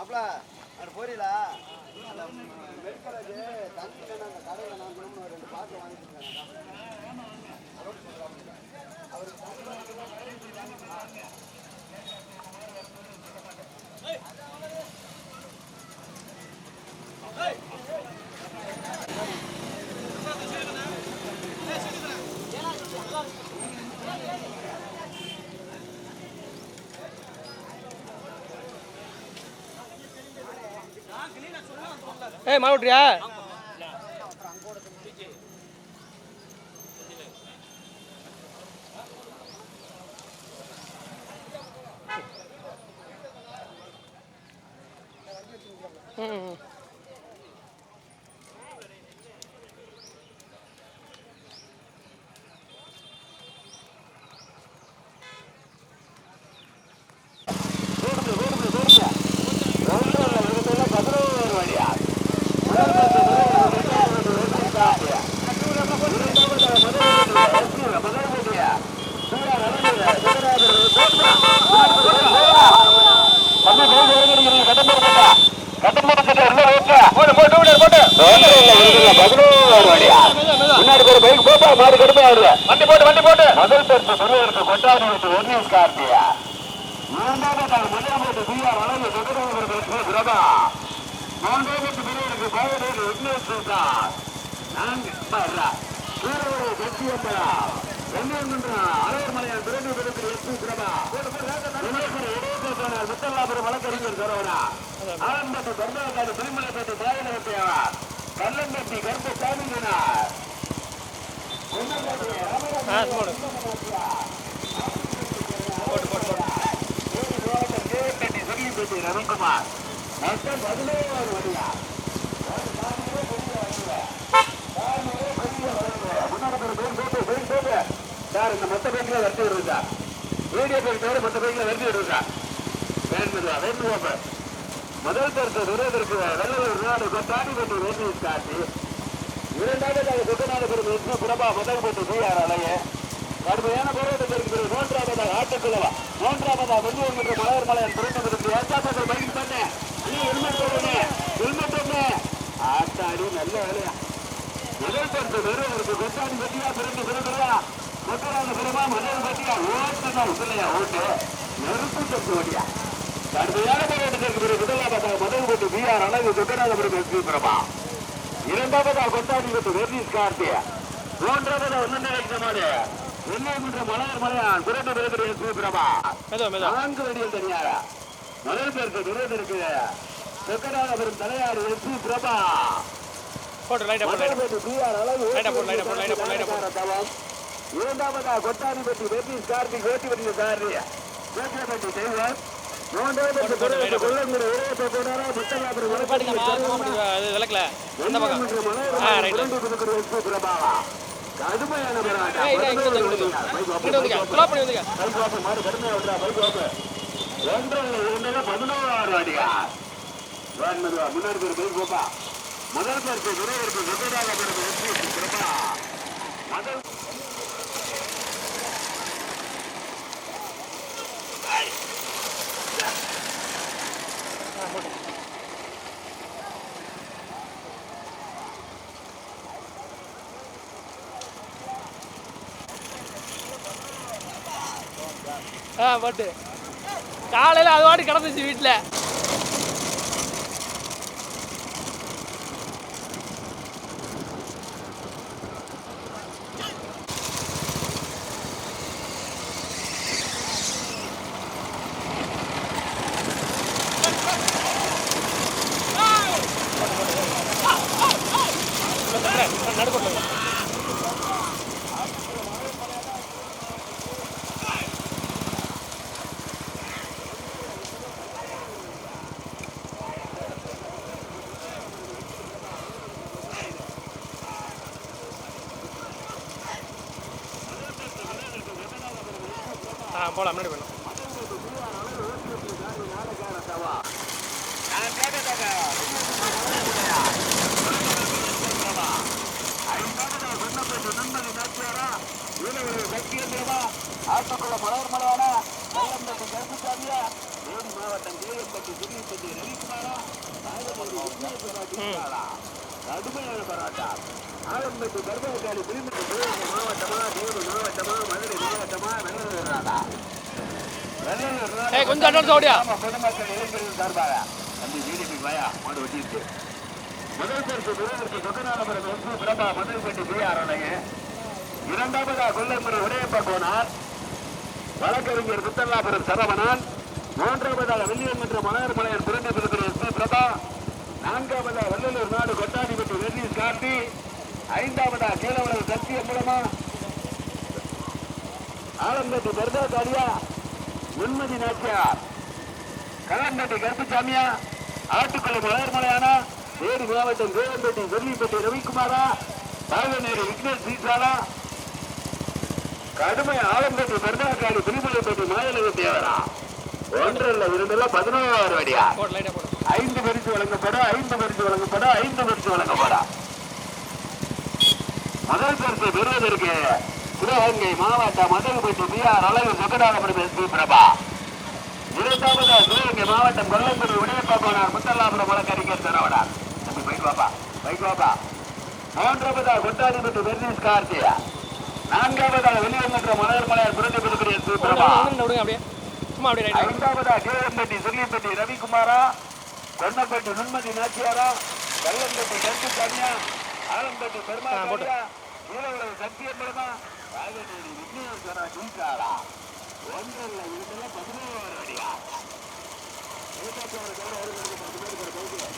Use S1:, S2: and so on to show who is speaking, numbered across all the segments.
S1: மாப்பிள அங்கே போறீங்களா அந்த தண்ணி வேணும் அந்த கடையில் நான் குடும்பம் ரெண்டு பாட்டில் வாங்கிட்டு
S2: ஏய் மாவு விட்றியா ம்
S3: முன்னாடி ஒரு பைக் போப்பா மாடு கடுப்பா வருது வண்டி போட்டு வண்டி போட்டு குருவருக்கு பரிசு பெறுவதற்கு கொட்டாடி கார்த்தியா மூன்றாம் முதலாம் போட்டு பிஆர் வளர்ந்து சொக்கரவர்களுக்கு பிரபா. மூன்றாவது பெறுவதற்கு கோவிலுக்கு ஒன்னியஸ் சுல்தான் நான்கு பாரா. சூரவரை சத்தியம்பரா வெள்ளியமன்றம் அழகர் மலையான் பிறகு எஸ் பி பிரபா. இடையேற்றான முத்தல்லாபுரம் வழக்கறிஞர் சரவணா ஆலம்பட்டு தர்மகாடு திருமலைப்பட்டு தாயனவத்தையவா கல்லம்பட்டி கருப்பு
S2: சாமி போடு போட்டு போட்டு போட்டு
S3: ரவிக்குமார் மொத்தம் வழியா சார் இந்த மொத்த பேங்க்ல வரிசை சார் வீடியோ பேங்க் தவிர மொத்த பேங்க்ல வரிசை வருது சார் வேணுமா வேணுமா முதல் தரத்து விரோதற்கு வெள்ளலூர் நாடு கொத்தாடி காட்டி இரண்டாவது குட்டநாடு விஷ்ணு பிரபா முதல் போட்டு பிஆர் அலைய. கடுமையான போராட்டத்திற்கு பிறகு மூன்றாவதாக ஆட்டுக்குழவா மூன்றாவதா வெள்ளியூர் மற்றும் மலையர் மலையன் பிறந்ததற்கு ஏற்றாப்பத்தை பயிர் பண்ணேன் நீ ஹெல்மெட் போடுங்க ஹெல்மெட் போடுங்க. ஆட்டாடி நல்ல வேலையா? முதல் தரத்து வெறுவருக்கு கொத்தாடி பட்டியா பிறந்து பிறகுறா கொத்தராத பிறமா முதல் பட்டியா ஓட்டுதான் இல்லையா ஓட்டு. நெருப்பு தட்டு வழியா கடுமையான போராட்டத்திற்கு பிறகு முதலாவதாக முதல் போட்டு பிஆர் அழகு கொத்தராதபுரம் எஸ்பி பிரபா. இரண்டாவதா கொத்தாடி விட்டு வெர்னீஸ் கார்த்திய? மூன்றாவதா ஒன்னு நினைக்கிறமாடு வெள்ளையமன்ற மலையர் மலையான் பிரபா
S2: மெதுவா மெதுவா.
S3: நான்கு வடிவில் தனியாரா? முதல் பேருக்கு விரோதம் இருக்கு கொத்தராதபுரம் தலையாறு எஸ்பி பிரபா. இரண்டாவதா கொத்தாடிப்பட்டி வெர்னீஸ் கார்த்திக் ஓட்டிப்பட்டி சாரி கோட்டிப்பட்டி செய்வார் மூன்றாவது பிறகு கொள்ளங்குடி ஒரே போட்டாரா
S2: விளக்கல அந்த பக்கம் ஆ ரைட்
S3: கடுமையான போராட்டம்.
S2: ஏய், இங்க முதல் இங்க இங்கிட்டு வந்துக்க ஸ்லோ பண்ணி வந்துக்க
S3: பைக் வாப்பு, மாடு கடுமையா விட்றா, பைக் வாப்பு. ஒன்றரை ஒன்றரை பதினோரு அடியா. வேன் மெதுவா, முன்னாடி ஒரு பைக் போப்பா. முதல் பரிசு விரைவிற்கு வெகுதாக பிறகு வெற்றி பிரபா. முதல்
S2: ஆ போட்டு. காலையில் அது வாட்டி கிடந்துச்சு வீட்டில் நடுக்கொண்டு ஆ போகலாம் முன்னாடி போயிடலாம்
S3: ஆட்டுக்குள்ள மலர் மலையான கல்லம்பட்டி கருப்புசாமியா தேனி மாவட்டம் தேவம்பட்டி சுரியப்பட்டி ரவிக்குமார் தீபாவளா கடுமையான போராட்டம். ஆலம்பட்டி கர்ப்பகாலி சிவகங்கை மாவட்டமா தேனி மாவட்டமா மதுரை மாவட்டமா வெள்ளூர்நாடா வெள்ளூர்
S2: ஏய், கொஞ்சம் advance ஓடியா.
S3: ஆமா, பொதுமக்கள் இளைஞர்கள் சார்பாக தம்பி ஜிடிபி வாயா மாடு ஒட்டிட்டு முதல் பரிசு விருதுக்கு சொக்கநாதபுரம் எம்பி பிரபா முதல்பட்டி பி ஆரோடைய இரண்டாவதா கொல்லைமரம் உடையப்ப கோனார் வழக்கறிஞர் முத்தல்லாபுரம் சரவணன். மூன்றாவதாக வெள்ளியன் மலர் மலையர் புரண்டி திருக்கிற எஸ் பி பிரபா. நான்காவதா வல்லலூர் நாடு கொட்டாடிப்பட்டி வெள்ளி கார்த்தி ஐந்தாவதா கேளவரது சத்தியம் மூலமா. ஆலம்பட்டி பெருதா காளியா உண்மதி நாச்சியார் கலம்பட்டி கருப்புசாமியா ஆட்டுக்குளம் மலர் வேறு மாவட்டம் தேவம்பட்டி வெள்ளிப்பட்டி ரவிக்குமாரா பாகநேரி விக்னேஷ் சீசாரா கடுமை ஆலம்பட்டி பெருநாக்காடு திருமலைப்பட்டி மாயலக தேவரா ஒன்றல்ல இரண்டுல பதினோரு அடியா? ஐந்து பரிசு வழங்கப்படும் ஐந்து பரிசு வழங்கப்படும் ஐந்து பரிசு வழங்கப்படும் முதல் பரிசு பெறுவதற்கு சிவகங்கை மாவட்ட எஸ் பி பிரபா. இரண்டாவது சிவகங்கை மாவட்டம் கொல்லம்புரி உடையப்பா போனார் முத்தல்லாபுரம் வழக்கறிஞர் சரவணார் தம்பி பைக் பாப்பா பைக் பாப்பா மூன்றாவதா கொட்டாதிபதி வெர்னீஸ் கார்த்தியா நான்காவதாக வெளிவந்த மலர் மலையார் புரட்சி எஸ் பி பிரபா.
S2: அப்படியே. சும்மா அப்படியே ரைட்டாக
S3: ஐந்தாவதா கேஎம்பட்டி சுள்ளிப்பட்டி ரவிக்குமாரா கொன்னப்பட்டி நுண்மதி நாச்சியாரா கல்லம்பட்டி கருப்புசாமியா ஆலம்பட்டி பெருமாள் ஈழவரவு சத்தியம்பலமா ராஜநேரி விக்னேஸ்வரா ஜீசாரா ஒன்றல்ல இதெல்லாம் பதினோரு அடியா. எழுத்தாப்புல கார ஒரு பத்து பேருக்கு ஒரு பைக்கு.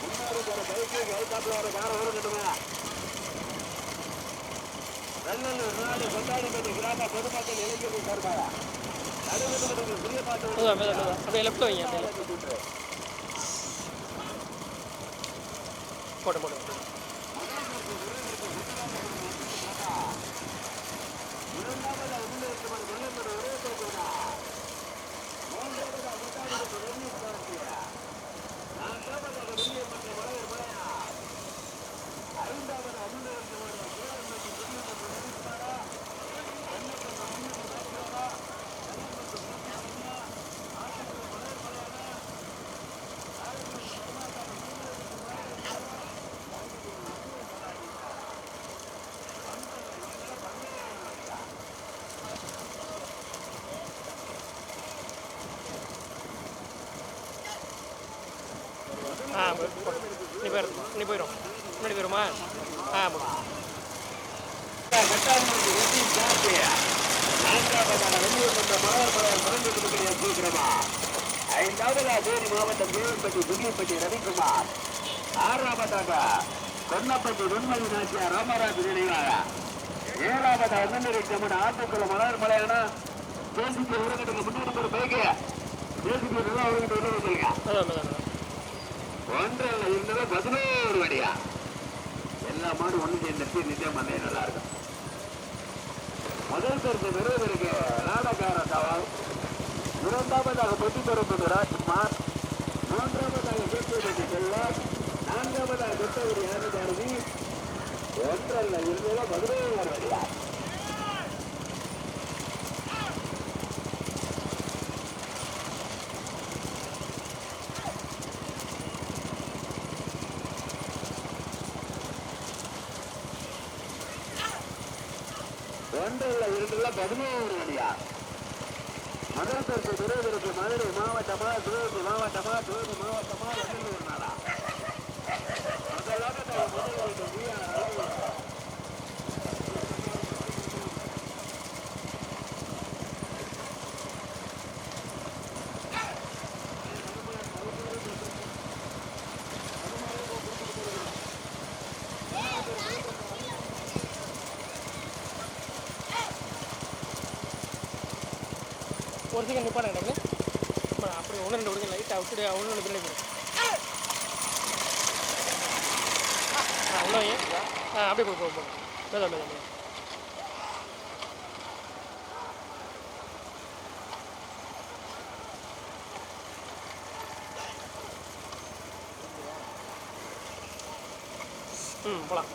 S3: முன்னாடி ஒரு பைக்கு எழுத்தாப்புல ஒரு கார ஒரு கட்டுமே வெள்ளலூர் நாடு கொண்டாடிப்பட்டி கிராம பொதுமக்கள் இளைஞர்கள் சார்பாக.
S2: அப்படியே லெஃப்ட் வைங்க அப்படியே. போட்டு போட்டு ஆ போடு, போடு. நீ போயிடும் நீ போயிடும் முன்னாடி போயிடுமா ஆ போடு
S3: ஐந்தாவதா தேனி மாவட்டம் தேவன்பட்டி புகியப்பட்டி ரவிக்குமார் ஆறாவதாக கொன்னப்பட்டி வெண்மதி நாச்சியார் ராமராஜ் நினைவாக ஏழாவதா அண்ணனரை கமன் ஆட்டுக்குளம் மலர் மலையானா தேசிக்கு உரகட்டுக்கு முன்னூறு ஒரு பைக்கு தேசிக்கு நல்லா உரகட்டு உள்ள சொல்லுங்க
S2: மெதுவா மெதுவா மெதுவா
S3: ஒன்றரை இருந்தது பதினோரு அடியா எல்லா மாடும் ஒண்ணு சேர்ந்துட்டு நிச்சயம் பண்ணே நல்லா இருக்கும். முதல் பரிசு பெறுவதற்கு நாடகார சவால். இரண்டாவதாக பெட்டி பெறுவது ராஜ்குமார் மூன்றாவதாக கேட்பதற்கு செல்வார் நான்காவதாக கொத்தவரி ஆனதாரதி ஒன்றல்ல இருந்ததோ பதினோரு அடியா உள்ள பதினோரு அடியா முதல் பரிசு மதுரை மாவட்டமா சிவகங்கை மாவட்டமா சிவகங்கை மாவட்டமா வெள்ளூர் நாடா முதலாக முதல்வருக்கு வி ஆர் அழகு
S2: ஒரு செகண்ட் நிப்பாடு எனக்கு அப்படி ஒன்று ரெண்டு விடுங்க லைட்டாக விட்டுடு ஒன்று ரெண்டு பின்னாடி போடு ஆ உள்ள ஆ அப்படியே போய் போ போ மெதுவா மெதுவா மெதுவா ம் போகலாம்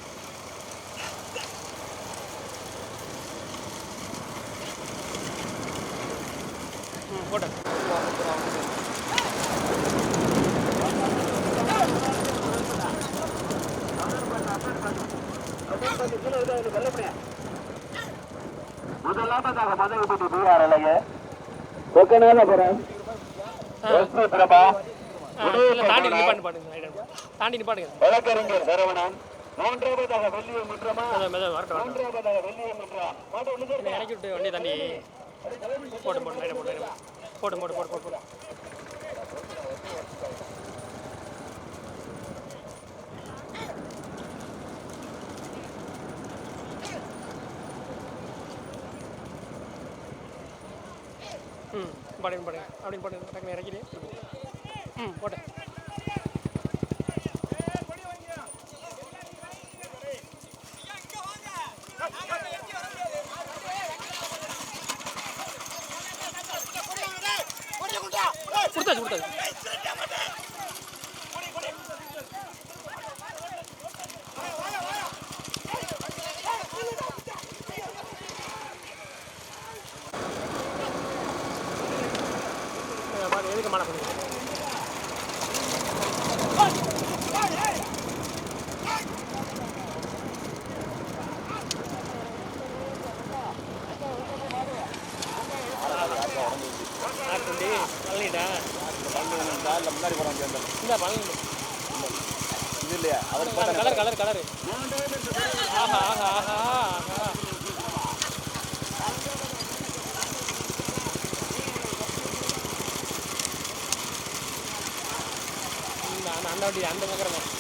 S2: முதலாமதாக மதுரைப்பட்டி பிஆர் அலைய. ஒக்கனால போறேன்? பிரபா. வழக்கறிஞர் சரவணன். மூன்றாவதாக வெள்ளிய முற்றமா? மூன்றாவதாக வெள்ளிய முற்றா
S3: இறக்கி விட்டு வண்டி தண்ணி போட்டு போட்டு போட்டு போட்டு போட்டு போட்டு போட்டு படையும் படையும் அப்படின்னு போட்டு டக்குனு இறக்கிட்டு. ம். போட்டேன் கொடுத்தாச்சு கொடுத்தாச்சு கலரு ஆஹா ஆஹா ஆஹா ஆஹா அந்த அந்த வண்டி அந்த பக்கம்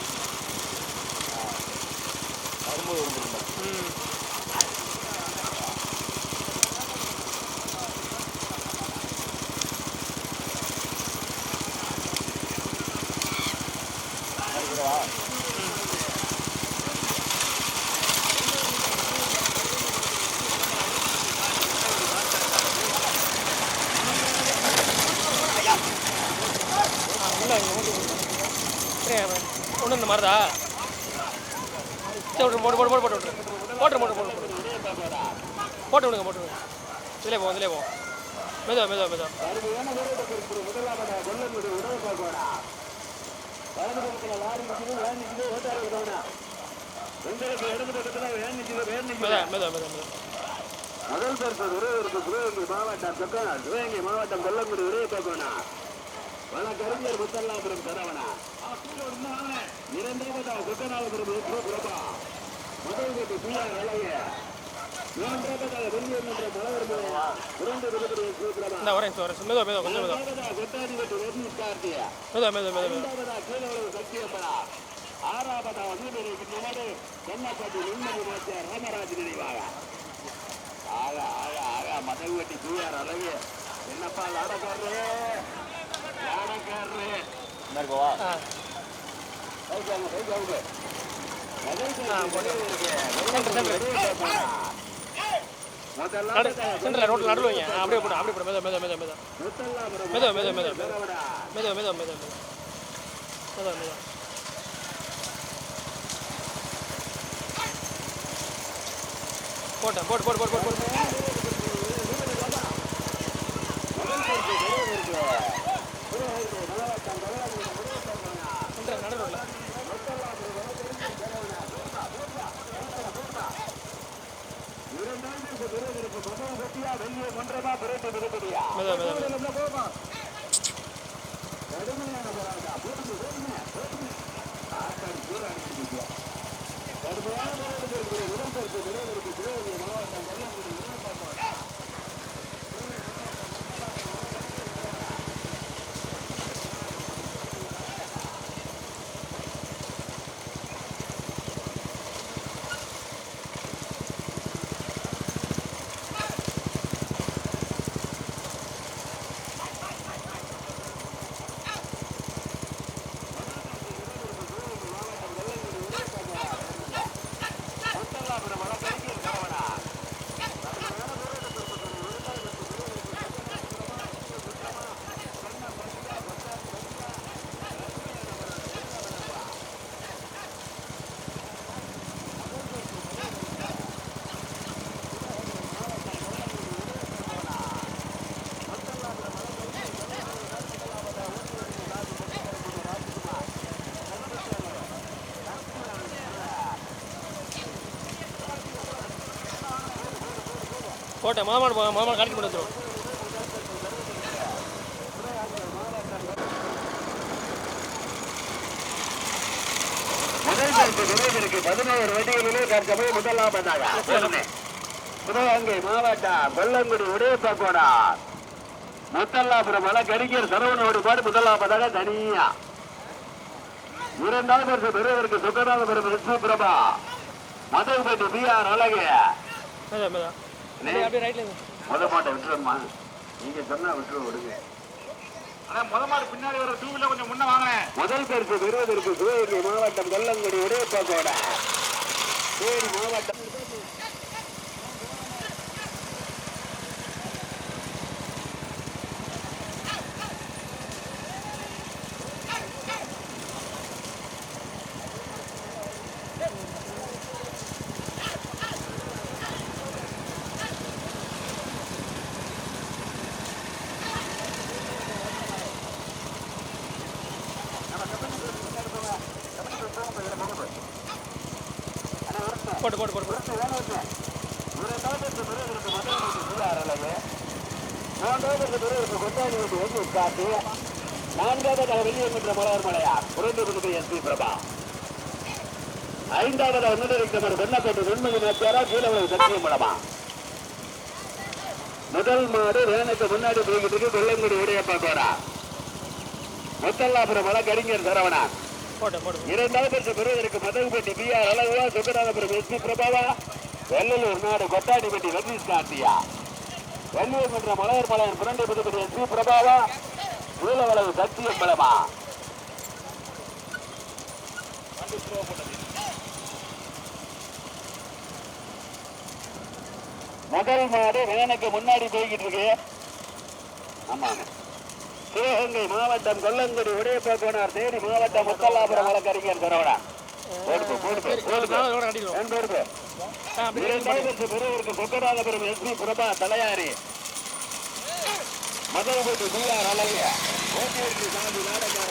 S3: அந்த மாதிரிதா சரி போட்டு போட்டு போட்டு போட்டு விட்ரு போட்டு போட்டு போட்டு போட்டு போட்டு விடுங்க போட்டு விடுங்க இதிலே போவோம் இதிலே போவோம் மெதுவா மெதுவா மெதுவா மெதுவா மெதுவா மெதுவா
S2: முதல் பரிசு உறவு இருக்கு மாவட்டம் கொல்லங்குடி உறவு பார்க்கணும் வழக்கறிஞர் முத்தல்லாபுரம் கதவனா இரண்டாவதா கொத்தனாபுரம் ஏற்று பிரபா. மதுரைக்கு பிள்ளை வளைய மூன்றாவதாக வெள்ளியூர் மன்ற தலைவர் இரண்டு விடுதலை சூத்திரமா
S3: இந்த வரேன் வரேன் மெதுவா மெதுவா கொஞ்சம் மெதுவா.
S2: கொத்தாதிபதி ரத்னி கார்த்தியா
S3: மெதுவா மெதுவா மெதுவா
S2: இரண்டாவதா கீழவளவு சத்தியப்படா ஆறாவதா வசூலிக்கு நினைவு கண்ணப்பாட்டி நிம்மதி மாற்றியார் ராமராஜ் நினைவாக. ஆகா ஆகா ஆகா மதகு வெட்டி தூயார் என்னப்பா
S3: லாடக்காரே சென்டர், சென்டர். நடு ரோட்டில் நடுவில் வைங்க அப்படியே போட்டு அப்படியே போட்டு மெதுவா மெதுவா மெதுவா மெதுவா மெதுவா மெதுவா மெதுவா மெதுவா மெதுவா மெதுவா மெதுவா மெதுவா மெதுவா போட்டேன் போட்டு போட்டு போட்டு போட்டு போட்டு இரண்டாயிரத்தி இருபது இருபது மதுரை வெட்டியா வெளியே மன்றமா விரைந்து விரும்புகிறார்
S2: போட்டேன் மாமாடு போ மாமா கரெக்ட் பண்ணி வந்துடும்
S3: முதல் பரிசு விருதுக்கு பதினோரு வண்டிகளிலே தற்சமயம் முதலாவதாக சிவகங்கை மாவட்டம் கொல்லங்குடி உடையப்பக்கோடா முத்தல்லாபுரம் மலை சரவணோடு பாடு தனியா வருஷம் பெறுவதற்கு பி ஆர் அழகு
S2: மேதா
S3: மாட்டை விட்டுருமா நீங்க சொன்னா விட்டுரு விடுங்க. முதல் பரிசு பெறுவதற்கு சிவகங்கை மாவட்டம் கொல்லங்குடி உடையப்பக்கோடா மாவட்டம்
S2: போட்டு போட்டு போட்டு போட்டு
S3: நான்காவது வெளியேற்ற மலர் மலையார் புரண்டு எஸ் பி பிரபா ஐந்தாவது முன்னிலைத்தவர் வெள்ளக்கோட்டு வெண்மதி நாச்சியாரா கீழே சத்தியம் மூலமா முதல் மாடு வேனுக்கு முன்னாடி போய்கிட்டு இருக்கு வெள்ளங்குடி உடையப்பா கோரா. முத்தல்லாபுரம் மலை கடிஞர் சரவணா இரண்டாவது பரிசு பெறுவதற்கு மதகுபட்டி பி ஆர் அழகுவா சுக்கநாதபுரம் எஸ் பி பிரபாவா. வெள்ளலூர் நாடு கொட்டாடிப்பட்டி ரஜீஷ் கார்த்தியா. வெள்ளூர் மன்ற மலையர் மலையர் புரண்டை புதுப்பட்டி எஸ் பி பிரபாவா. நீலவளவு சத்தியம் பலமா. முதல் மாடு வேனுக்கு முன்னாடி போய்கிட்டு இருக்கு. ஆமாங்க. சிவகங்கை மாவட்டம் கொல்லங்குடி உடையப்பா கோனார் தேனி மாவட்டம் முத்தல்லாபுரம் வழக்கறிஞர் தரவடா சொக்கராதபுரம் எஸ் பி பிரபா தலையாரி. மதுரபட்டு பீஆர் அழகிய. ஓட்டியருக்கு சாந்தி நாடகார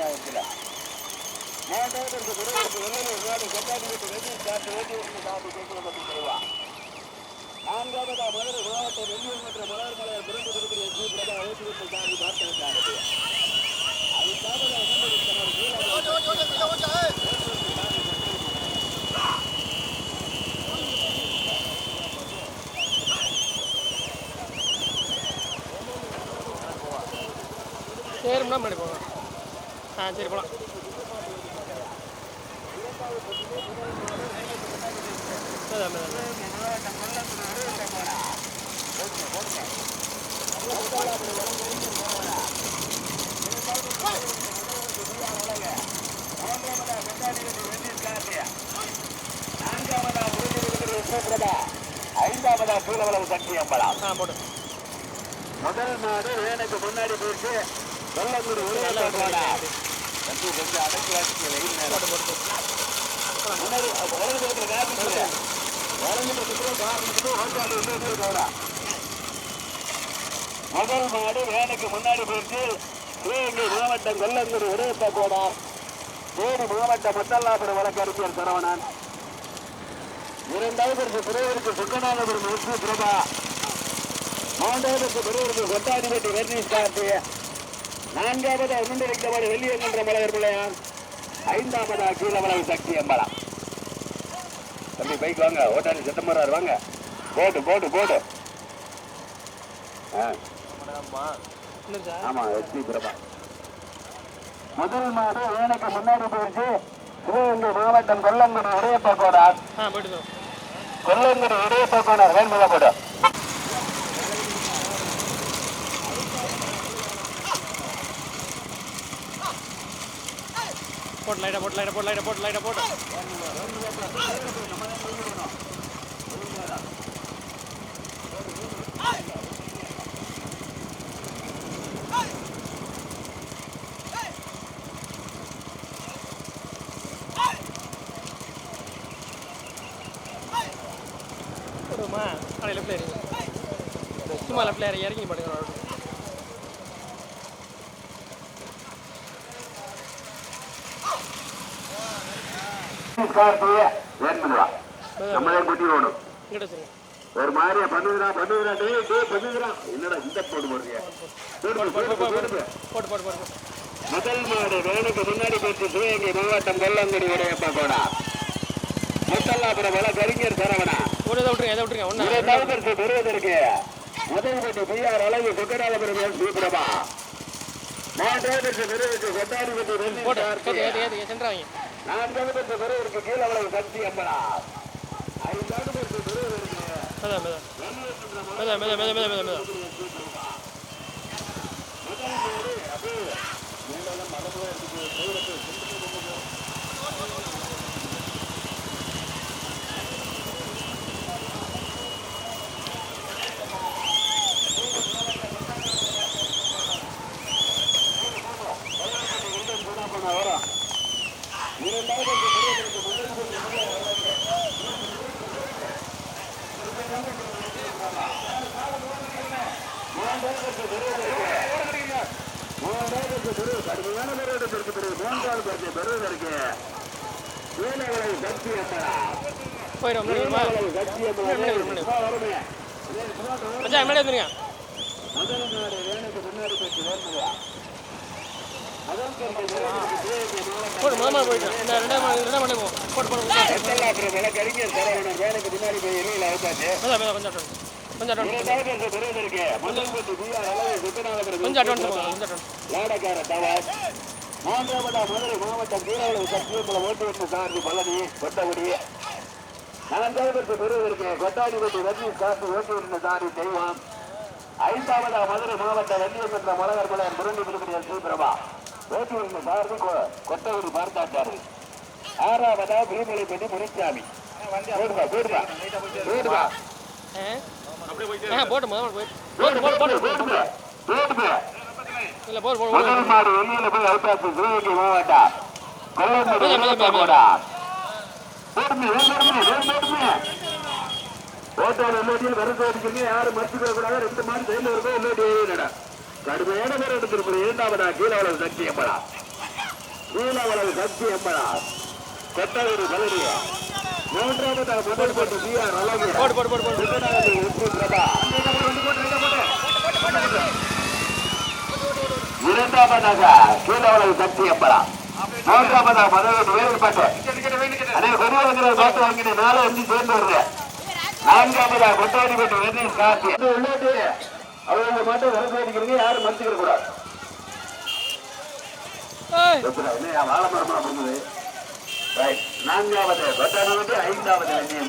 S3: ஆயிருக்குல்ல மூன்றாவதற்கு பெருவருக்கு வெள்ளலூர் நாடு கொட்டாடிவிட்டு ரஜினி காட்டு நான்காவதா மதுரை மாவட்டம் வெள்ளியூர் மற்றும் மலர் மலையார் பிறந்து இருக்கிற பிரபா ஓட்டியருக்கு சாந்தி பார்த்திருக்காங்க அதுக்காக
S2: சேரும்னா முன்னாடி போங்க. ஆ சரி போகலாம்
S3: ஐந்தாவதா சூழவளவு சக்தி அம்பலம் முதல் நாடு வேனுக்கு முன்னாடி போயிட்டு வெள்ளங்குடி ஒரு அடக்கி வாசிக்க வெயில் நேரம் முதல் மாடு வேலைக்கு முன்னாடி போயிட்டு சிவகங்கை மாவட்டம் கொல்லங்குடி உடையத்த போடா தேனி மாவட்டம் முத்தல்லாபுரம் வழக்கறிஞர் சரவணன் இரண்டாவது பிறகு சுக்கநாதபுரம் விஷ்ணு பிரபா மூன்றாவது பிறகு கொட்டாதிபட்டி வெர்னீஸ் கார்த்திய நான்காவது முன்னிருந்தவர் வெள்ளியங்கன்ற மலையர் பிள்ளையான் ஐந்தாவதா கீழவளவு சக்தி அம்பலம் தம்பி பைக் வாங்க. ஓட்டாடி செத்தமரார் வாங்க. போட்டு போட்டு போட்டு ஆமா எஸ்பி பிரபா. முதல் மாடு வேனுக்கு முன்னாடி போயிடுச்சு சிவகங்கை மாவட்டம் கொல்லங்குடி உடையப்பா கோடார். கொல்லங்குடி உடையப்பா கோடார். வேண்முக போடு.
S2: போட்டு லைட்டாக போட்டு லைட்டாக போட்டு லைட்டாக போட்டு லைட்டாக போட்டு.
S3: கார்த்திய வேண்முகா நம்மளே குட்டி
S2: வச்சுருங்க
S3: ஒரு மாதிரியா பண்ணுதுடா பண்ணுதுடா டேய் டேய் பண்ணுதுடா. என்னடா இந்த போடு போடுறியா? போடு போடு போடு போடு போடு
S2: போட்டு போட்டு
S3: முதல் மாடு வேணுக்கு முன்னாடி போட்டு சிவகங்கை மாவட்டம் கொல்லங்குடி உடையப்பா கோடா. முத்தல்லாபுரம் வள கரிஞர் சரவணா. பெறுவதற்கு முதல் போட்டு பிஆர் அளவு கொக்கடாலபுரம் எஸ் சூப்பரமா மூன்றாவது பெறுவதற்கு கொட்டாடிபட்டி
S2: சென்றாங்க
S3: நான்காவது பெறுவதற்கு கீழ் அளவு சக்தி அம்பலா ஐந்தாவது பெறுவதற்கு
S2: மெதா மெதா மெதா மெதா மெதா மெதா மெதா
S3: கடுமையான பெறுவதற்கு பிறகு மூன்றாவது பரிசை பெறுவதற்கு கீழ் அளவு சக்தி அம்பலா
S2: போயிடும் முன்னாடி வருமா
S3: அளவு சக்தி அம்பலா
S2: முன்னாடி, முன்னாடி.
S3: சும்மா வருமே
S2: மச்சான் முன்னாடி வந்துருங்க
S3: முதல் நாடு வேணுக்கு முன்னாடி போச்சு வேணுங்களா அதான் சிவகங்கை மாவட்டம்
S2: போட்டு முதல் போயிட்டு இந்த ரெண்டாம் மணி ரெண்டாம் மணி போகும் போட்டு போட்டு கொஞ்சம்
S3: வெத்தலாபுரம் வேலைக்கு முன்னாடி போய் இருவில் அழைத்தாச்சு
S2: கொஞ்சம் கொஞ்சம் கொஞ்சம் அட்வான்ஸ் கொஞ்சம்
S3: லாடக்கார தவாஸ் மதுரை மாவட்டம் சார்பு பழனி கொட்டகுடி நான்காவது பெறுவதற்கு கொட்டாடிபட்டி ரஜினி காசு ஓட்டுவட்டு சாரி தெய்வம். ஐந்தாவதா மதுரை மாவட்டம் வெள்ளியம் என்ற மலகர் மலர் முரண்டி விடுபடியால் ஸ்ரீபிரபா. ஓட்டுவட்டு சார்பு கொட்டகுடி பார்த்தாச்சாரு ஆறாவதா திருமலைப்பட்டி முனிசாமி போடுவா போடுவா போடுவா
S2: போட்டு போட்டு போட்டு போட்டு போட்டு போட்டு
S3: மாடு வெளியில போய் அவுத்தாச்சு சிவகங்கை மாவட்டம். கொல்லம்பூர் வெள்ளப்பா போடா வரது அடிக்கிறீங்க யாரும் கூடாது ரெண்டு மாடு கையில் இருக்கோ ஏறிடா கடுமையான பேர் எடுத்திருப்பது இரண்டாவதா கீழவளவு சக்தி எம்படா கீழவளவு சக்தி எம்படா கொட்டவூர் பலரி மூன்றாவதா முதல் போட்டு பிஆர் அழகு
S2: போட்டு போட்டு போட்டு போட்டு
S3: இரண்டாவதாக கீழவளவு சக்தி அதே பெரியவர்கள் பார்த்து வாங்கின நாலு அஞ்சு சேர்ந்து வருது. நான்காவதாக கொட்டாடிப்பட்டு வெற்றி காட்சி உள்ளாட்டி அவங்க மட்டும் அடிக்கிறீங்க யாரும் மறுத்துக்கிற கூடாது.
S2: ஏய்.
S3: என்ன வாழை மரமா பண்ணுது ரைட் நான்காவது ஐந்தாவது வெண்ணியம்